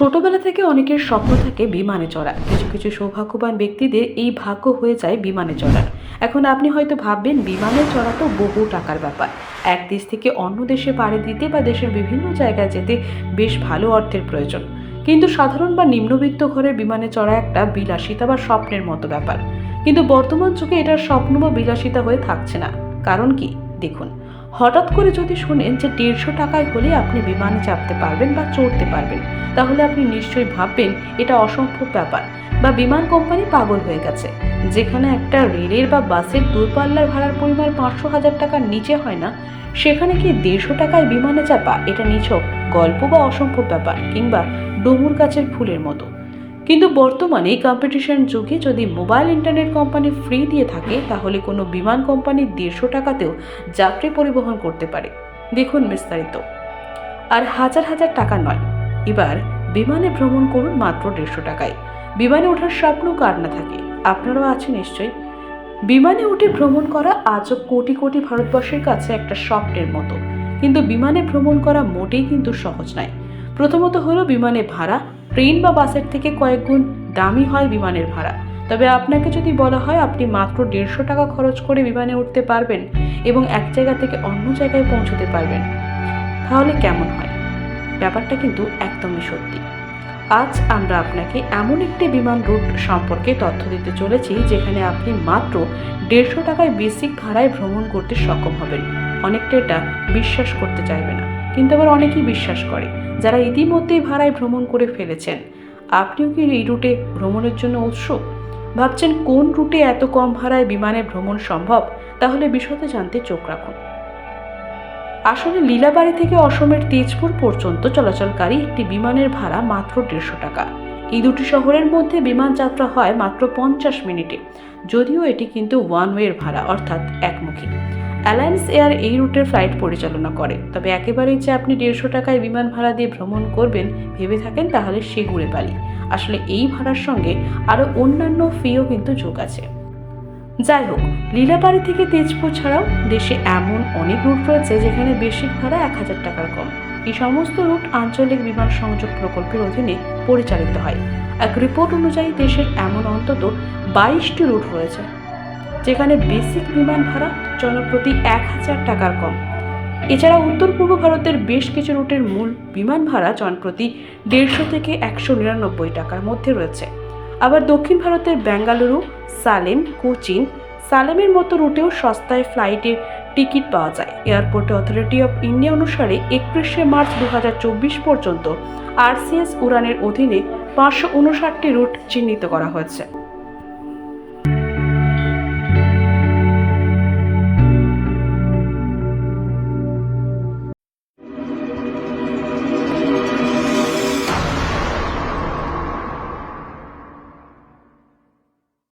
ছোটবেলা থেকে অনেকের স্বপ্ন থাকে বিমানে চড়া কিছু কিছু সৌভাগ্যবান ব্যক্তিদের এই ভাগ্য হয়ে যায় বিমানে চড়ার। এখন আপনি হয়তো ভাববেন, বিমানে চড়া তো বহু টাকার ব্যাপার। এক দেশ থেকে অন্য দেশে পাড়ি দিতে বা দেশের বিভিন্ন জায়গায় যেতে বেশ ভালো অর্থের প্রয়োজন। কিন্তু সাধারণ বা নিম্নবিত্ত ঘরের বিমানে চড়া একটা বিলাসিতা বা স্বপ্নের মতো ব্যাপার। কিন্তু বর্তমান যুগে এটার স্বপ্ন বা বিলাসিতা হয়ে থাকছে না। কারণ কি? দেখুন। হঠাৎ করে যদি শোনেন যে দেড়শো টাকায় হলে আপনি বিমানে চাপতে পারবেন বা চড়তে পারবেন, তাহলে আপনি নিশ্চয়ই ভাববেন এটা অসম্ভব ব্যাপার বা বিমান কোম্পানি পাগল হয়ে গেছে। যেখানে একটা রেলের বা বাসের দূরপাল্লার ভাড়ার পরিমাণ পাঁচশো হাজার টাকার নিচে হয় না, সেখানে কি দেড়শো টাকায় বিমানে চাপা? এটা নিছক গল্প বা অসম্ভব ব্যাপার কিংবা ডুমুর গাছের ফুলের মতো। কিন্তু বর্তমানে কম্পিটিশন যুগে যদি মোবাইল ইন্টারনেট কোম্পানি ফ্রি দিয়ে থাকে, তাহলে কোনো বিমান কোম্পানি দেড়শো টাকাতেও যাত্রী পরিবহন করতে পারে। দেখুন বিস্তারিত। আর হাজার হাজার টাকা নয়। এবার বিমানে ভ্রমণ করুন মাত্র দেড়শো টাকায়। বিমানে ওঠার স্বপ্ন কার না থাকে? আপনারাও আছে নিশ্চয়ই। বিমানে উঠে ভ্রমণ করা আজও কোটি কোটি ভারতবর্ষের কাছে একটা স্বপ্নের মতো। কিন্তু বিমানে ভ্রমণ করা মোটেই কিন্তু সহজ নয়। প্রথমত হলো বিমানে ভাড়া ট্রেন বা বাসের থেকে কয়েক গুণ দামি হয় বিমানের ভাড়া। তবে আপনাকে যদি বলা হয়, আপনি মাত্র দেড়শো টাকা খরচ করে বিমানে উঠতে পারবেন এবং এক জায়গা থেকে অন্য জায়গায় পৌঁছতে পারবেন। তাহলে কেমন হয়? ব্যাপারটা কিন্তু একদমই সত্যি। আজ আমরা আপনাকে এমন একটি বিমান রুট সম্পর্কে তথ্য দিতে চলেছি, যেখানে আপনি মাত্র দেড়শো টাকায় বেসিক ভাড়ায় ভ্রমণ করতে সক্ষম হবেন। অনেকটা এটা বিশ্বাস করতে চাইবে না। কিন্তু আবার অনেকেই বিশ্বাস করে, যারা ইতিমধ্যেই ভাড়ায় ভ্রমণ করে ফেলেছেন। আপনিও কি এই রুটে ভ্রমণের জন্য উৎসুক? ভাবছেন কোন রুটে এত কম ভাড়ায় বিমানে ভ্রমণ সম্ভব? তাহলে বিশদে জানতে চোখ রাখুন। আসলে লীলাবাড়ি থেকে অসমের তেজপুর পর্যন্ত চলাচলকারী একটি বিমানের ভাড়া মাত্র দেড়শো টাকা। এই দুটি শহরের মধ্যে বিমান যাত্রা হয় মাত্র পঞ্চাশ মিনিটে। যদিও এটি কিন্তু ওয়ান ওয়ের ভাড়া, অর্থাৎ একমুখী। অ্যালায়েন্স এয়ার এই রুটের ফ্লাইট পরিচালনা করে। তবে একেবারেই যে আপনি দেড়শো টাকায় বিমান ভাড়া দিয়ে ভ্রমণ করবেন, ভেবে থাকেন তাহলে সে ঘুরে পালি। আসলে এই ভাড়ার সঙ্গে আরও অন্যান্য ফিও কিন্তু যোগ আছে। যাই হোক লীলাবাড়ি থেকে তেজপুর ছাড়াও দেশে এমন অনেক রুট রয়েছে যেখানে বেসিক ভাড়া এক হাজার টাকার কম। এই সমস্ত রুট আঞ্চলিক বিমান সংযোগ প্রকল্পের অধীনে পরিচালিত হয়। এক রিপোর্ট অনুযায়ী দেশের এমন অন্তত বাইশটি রুট রয়েছে। যেখানে বেসিক বিমান ভাড়া জনপ্রতি এক হাজার টাকার কম। এছাড়া উত্তর পূর্ব ভারতের বেশ কিছু রুটের মূল বিমান ভাড়া জনপ্রতি দেড়শো থেকে একশো নিরানব্বই টাকার মধ্যে রয়েছে। আবার দক্ষিণ ভারতের বেঙ্গালুরু, সালেম, কোচিন, সালেমের মতো রুটেও সস্তায় ফ্লাইটের টিকিট পাওয়া যায়। এয়ারপোর্ট অথরিটি অফ ইন্ডিয়া অনুসারে একত্রিশে মার্চ দু হাজার চব্বিশ পর্যন্ত আরসিএস উড়ানের অধীনে পাঁচশো উনষাটটি রুট চিহ্নিত করা হয়েছে।